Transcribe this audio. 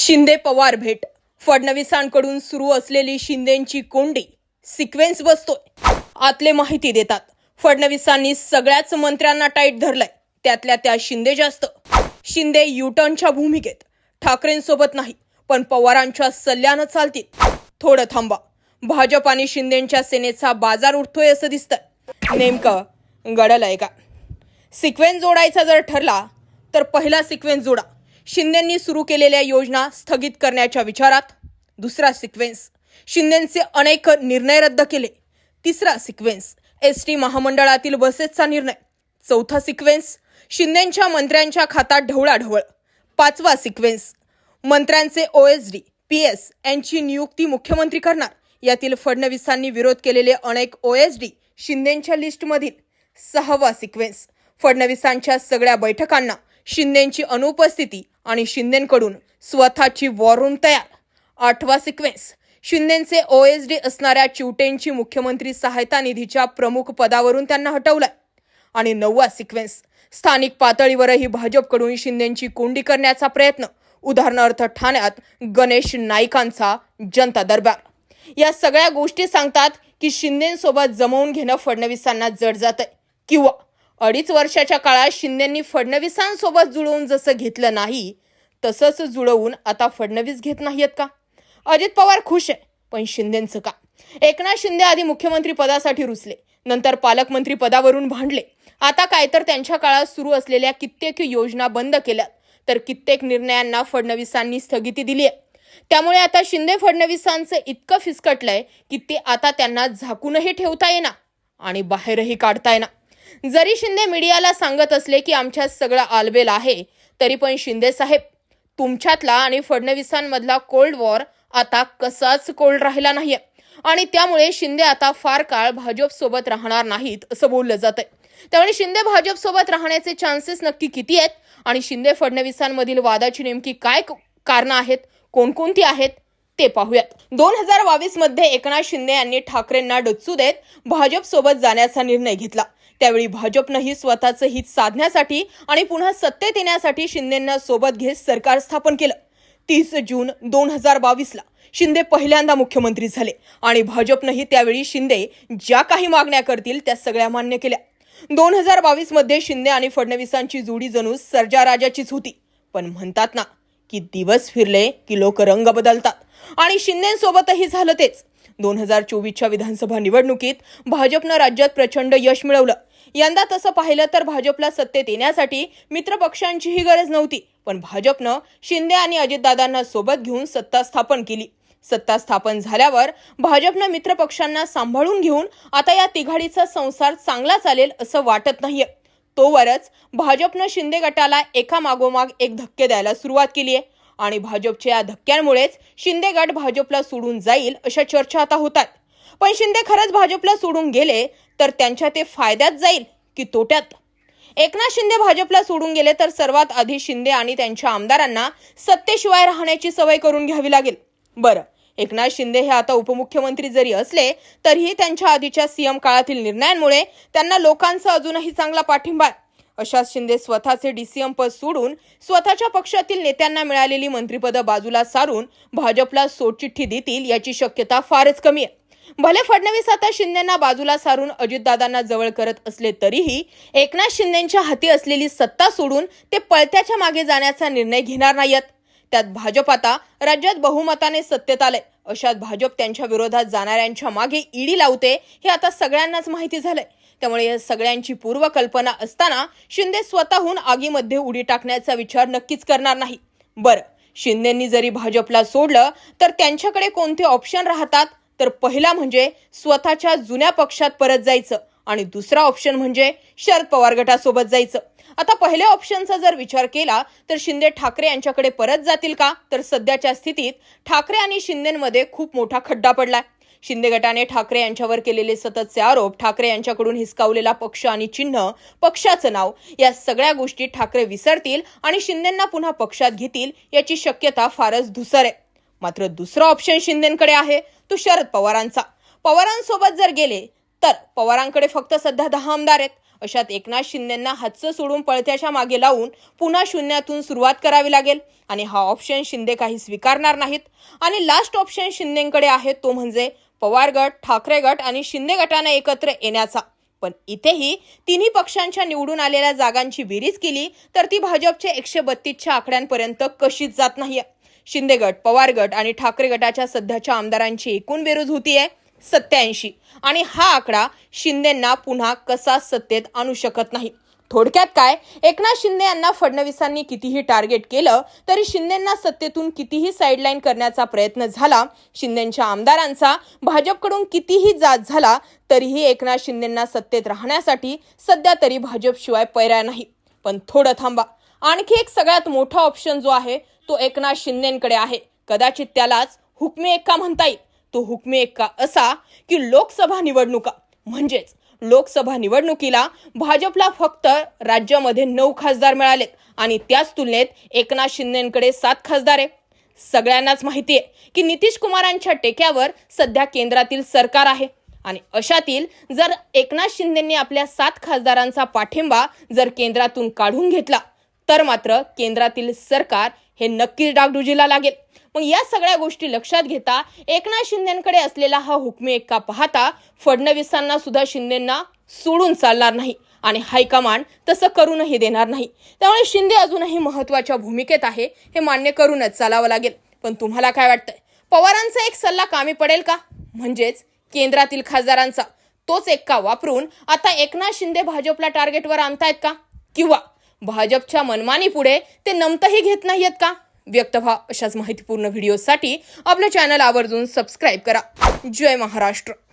शिंदे पवार भेट. फडणवीसांकडून सुरू असलेली शिंदेची कोंडी सिक्वेन्स बसतोय. आतले माहिती देतात. फडणवीसांनी सगळ्याच मंत्र्यांना टाईट धरलंय. त्यातल्या त्या शिंदे जास्त. शिंदे युटर्नच्या भूमिकेत. ठाकरेंसोबत नाही पण पवारांच्या सल्ल्यानं चालतील. थोडं थांबा. भाजप आणि शिंदेच्या सेनेचा बाजार उठतोय असं दिसतंय. नेमकं गडलंय का? सिक्वेन्स जोडायचा जर ठरला तर पहिला सिक्वेन्स जोडा. शिंदेंनी सुरू केलेल्या योजना स्थगित करण्याच्या विचारात दुसरा सिक्वेन्स. शिंदेंचे अनेक निर्णय रद्द केले. तिसरा सिक्वेन्स. एस टी महामंडळातील बसेसचा निर्णय. चौथा सिक्वेन्स. शिंदेंच्या मंत्र्यांच्या खात्यात ढवळाढवळ. पाचवा सिक्वेन्स. मंत्र्यांचे O H D P S यांची नियुक्ती मुख्यमंत्री करणार. यातील फडणवीसांनी विरोध केलेले अनेक ओ एच डी शिंदेंच्या लिस्टमधील. सहावा सिक्वेन्स. फडणवीसांच्या सगळ्या बैठकांना शिंदेंची अनुपस्थिती आणि शिंदेंकडून स्वतःची वॉर रूम तयार. आठवा सिक्वेन्स शिंदेंचे डी असणाऱ्या चिवटेंची मुख्यमंत्री सहायता निधीच्या प्रमुख पदावरून त्यांना हटवलंय. आणि नववा सिक्वेन्स स्थानिक पातळीवरही भाजपकडून शिंदेंची कोंडी करण्याचा प्रयत्न. उदाहरणार्थ ठाण्यात गणेश नाईकांचा जनता दरबार. या सगळ्या गोष्टी सांगतात की शिंदेसोबत जमवून घेणं फडणवीसांना जड जातंय. किंवा अडीच वर्षाच्या काळात शिंदेंनी फडणवीसांसोबत जुळवून जसं घेतलं नाही तसंच जुळवून आता फडणवीस घेत नाहीयेत का? अजित पवार खुश आहे पण शिंदेंचं का? एकनाथ शिंदे आधी मुख्यमंत्री पदासाठी रुचले नंतर पालकमंत्री पदावरून भांडले. आता काय तर त्यांच्या काळात सुरू असलेल्या कित्येक योजना बंद केल्या तर कित्येक निर्णयांना फडणवीसांनी स्थगिती दिली आहे. त्यामुळे आता शिंदे फडणवीसांचं इतकं फिसकटलंय की ते आता त्यांना झाकूनही ठेवता येणार आणि बाहेरही काढता येणार. जरी शिंदे मीडियाला सांगत असले की आमच्यात सगळं आलबेल आहे तरी पण शिंदे साहेब तुमच्यातला आणि फडणवीसांमधला कोल्ड वॉर आता कसाच कोल्ड राहिला नाहीये. आणि त्यामुळे शिंदे आता फार काळ भाजप सोबत राहणार नाहीत असं बोललं जातंय. त्यामुळे शिंदे भाजप सोबत राहण्याचे चान्सेस नक्की किती आहेत? आणि शिंदे फडणवीसांमधील वादाची नेमकी काय कारणं आहेत? कोणकोणती आहेत? ते पाहूयात. दोन हजार बावीसमध्ये एकनाथ शिंदे यांनी ठाकरेंना डच्चू देत भाजप सोबत जाण्याचा निर्णय घेतला. त्यावेळी भाजपनंही स्वतःचं हित साधण्यासाठी आणि पुन्हा सत्तेत येण्यासाठी शिंदेंना सोबत घेत सरकार स्थापन केलं. तीस जून दोन हजार बावीसला शिंदे पहिल्यांदा मुख्यमंत्री झाले आणि भाजपनंही त्यावेळी शिंदे ज्या काही मागण्या करतील त्या सगळ्या मान्य केल्या. दोन हजार बावीसमध्ये शिंदे आणि फडणवीसांची जोडी जणू सर्जा राजाचीच होती. पण म्हणतात ना की दिवस फिरले की लोक रंग बदलतात. आणि शिंदेसोबतही झालं तेच. दोन हजार चोवीसच्या विधानसभा निवडणुकीत भाजपनं राज्यात प्रचंड यश मिळवलं. यंदा तसं पाहिलं तर भाजपला सत्तेत येण्यासाठी मित्र पक्षांचीही गरज नव्हती पण भाजपनं शिंदे आणि अजितदादांना सोबत घेऊन सत्ता स्थापन केली. सत्ता स्थापन झाल्यावर भाजपनं मित्र पक्षांना सांभाळून घेऊन आता या तिघाडीचा संसार चांगला चालेल असं वाटत नाहीये. तोवरच भाजपनं शिंदे गटाला एका मागोमाग एक धक्के द्यायला सुरुवात केली आहे आणि भाजपच्या या धक्क्यांमुळेच शिंदे गट भाजपला सोडून जाईल अशा चर्चा आता होतात. पण शिंदे खरंच भाजपला सोडून गेले तर त्यांच्या ते फायद्यात जाईल की तोट्यात? एकनाथ शिंदे भाजपला सोडून गेले तर सर्वात आधी शिंदे आणि त्यांच्या आमदारांना सत्तेशिवाय राहण्याची सवय करून घ्यावी लागेल. बरं एकनाथ शिंदे हे आता उपमुख्यमंत्री जरी असले तरीही त्यांच्या आधीच्या सीएम काळातील निर्णयांमुळे त्यांना लोकांचा अजूनही चांगला पाठिंबा आहे. अशा शिंदे स्वतःचे डीसीएम पद सोडून स्वतःच्या पक्षातील नेत्यांना मिळालेली मंत्रिपदं बाजूला सारून भाजपला सोडचिठ्ठी देतील याची शक्यता फारच कमी आहे. भले फडणवीस आता शिंदेना बाजूला सारून अजितदादांना जवळ करत असले तरीही एकनाथ शिंदेच्या हाती असलेली सत्ता सोडून ते पळत्याच्या मागे जाण्याचा निर्णय घेणार नाहीत त्यात भाजप आता राज्यात बहुमताने सत्तेत आलंय. अशात भाजप त्यांच्या विरोधात जाणाऱ्यांच्या मागे ईडी लावते हे आता सगळ्यांनाच माहिती झालंय. त्यामुळे या सगळ्यांची पूर्वकल्पना असताना शिंदे स्वतःहून आगीमध्ये उडी टाकण्याचा विचार नक्कीच करणार नाही. बरं शिंदेंनी जरी भाजपला सोडलं तर त्यांच्याकडे कोणते ऑप्शन राहतात? तर पहिला म्हणजे स्वतःच्या जुन्या पक्षात परत जायचं आणि दुसरा ऑप्शन म्हणजे शरद पवार गटासोबत जायचं. आता पहिल्या ऑप्शनचा जर विचार केला तर शिंदे ठाकरे यांच्याकडे परत जातील का? तर सध्याच्या स्थितीत ठाकरे आणि शिंदेमध्ये खूप मोठा खड्डा पडलाय. शिंदे गटाने ठाकरे यांच्यावर केलेले सततचे आरोप ठाकरे यांच्याकडून हिसकावलेला पक्ष आणि चिन्ह पक्षाचं नाव या सगळ्या गोष्टी ठाकरे विसरतील आणि शिंदेंना पुन्हा पक्षात घेतील याची शक्यता फारच धुसर आहे. मात्र दुसरा ऑप्शन शिंदेकडे आहे तो शरद पवारांचा. पवारांसोबत जर गेले तर पवारांकडे फक्त सध्या दहा आमदार आहेत. अशात एकनाथ शिंदेंना हातचं सोडून पळत्याच्या मागे लावून पुन्हा शून्यातून सुरुवात करावी लागेल. आणि हा ऑप्शन शिंदे काही स्वीकारणार नाहीत. आणि लास्ट ऑप्शन शिंदेकडे आहे तो म्हणजे पवार गट ठाकरे गट आणि शिंदे गटाने एकत्र येण्याचा. पण इथेही तिन्ही पक्षांच्या निवडून आलेल्या जागांची बेरीज केली तर ती भाजपच्या एकशे बत्तीसच्या आकड्यांपर्यंत कशीच जात नाहीये. शिंदे गट पवार गट आणि ठाकरे गटाच्या सध्याच्या आमदारांची एकूण बेरोज होती आहे सत्याऐंशी आणि हा आकडा शिंदेंना पुन्हा कसा सत्तेत आणू शकत नाही? थोडक्यात काय? एकनाथ शिंदे यांना फडणवीसांनी कितीही टार्गेट केलं तरी शिंदेंना सत्तेतून कितीही साईडलाईन करण्याचा प्रयत्न झाला शिंदेच्या आमदारांचा भाजपकडून कितीही जात झाला तरीही एकनाथ शिंदेंना सत्तेत राहण्यासाठी सध्या तरी भाजपशिवाय पर्याय नाही. पण थोडं थांबा. आणखी एक सगळ्यात मोठा ऑप्शन जो आहे तो एकनाथ शिंदेकडे आहे. कदाचित त्यालाच हुकमी एक्का म्हणता येईल. तो हुकमी एक्का असा की लोकसभा निवडणुका. म्हणजेच लोकसभा निवडणुकीला भाजपला फक्त राज्यामध्ये नऊ खासदार मिळालेत आणि त्याच तुलनेत एकनाथ शिंदेकडे सात खासदार आहे सगळ्यांनाच माहिती आहे की नितीश कुमारांच्या टेक्यावर सध्या केंद्रातील सरकार आहे. आणि अशातील जर एकनाथ शिंदेंनी आपल्या सात खासदारांचा पाठिंबा जर केंद्रातून काढून घेतला तर मात्र केंद्रातील सरकार हे नक्कीच डागडुजीला लागेल. मग या सगळ्या गोष्टी लक्षात घेता एकनाथ शिंदेकडे असलेला हा हुकमी एक्का पाहता फडणवीसांना सुद्धा शिंदेंना सोडून चालणार नाही आणि हायकमांड तसं करूनही देणार नाही. त्यामुळे शिंदे अजूनही महत्त्वाच्या भूमिकेत आहे हे मान्य करूनच चालावं लागेल. पण तुम्हाला काय वाटतंय? पवारांचा एक सल्ला कामी पडेल का? म्हणजेच केंद्रातील खासदारांचा. तोच एक्का वापरून आता एकनाथ शिंदे भाजपला टार्गेटवर आणतायत का? किंवा भाजपच्या मनमानी पुढे ते नमतही घेत नाहीयेत का? व्यक्त व्हा अशाच माहितीपूर्ण व्हिडिओसाठी आपलं चॅनल आवर्जून सबस्क्राईब करा. जय महाराष्ट्र.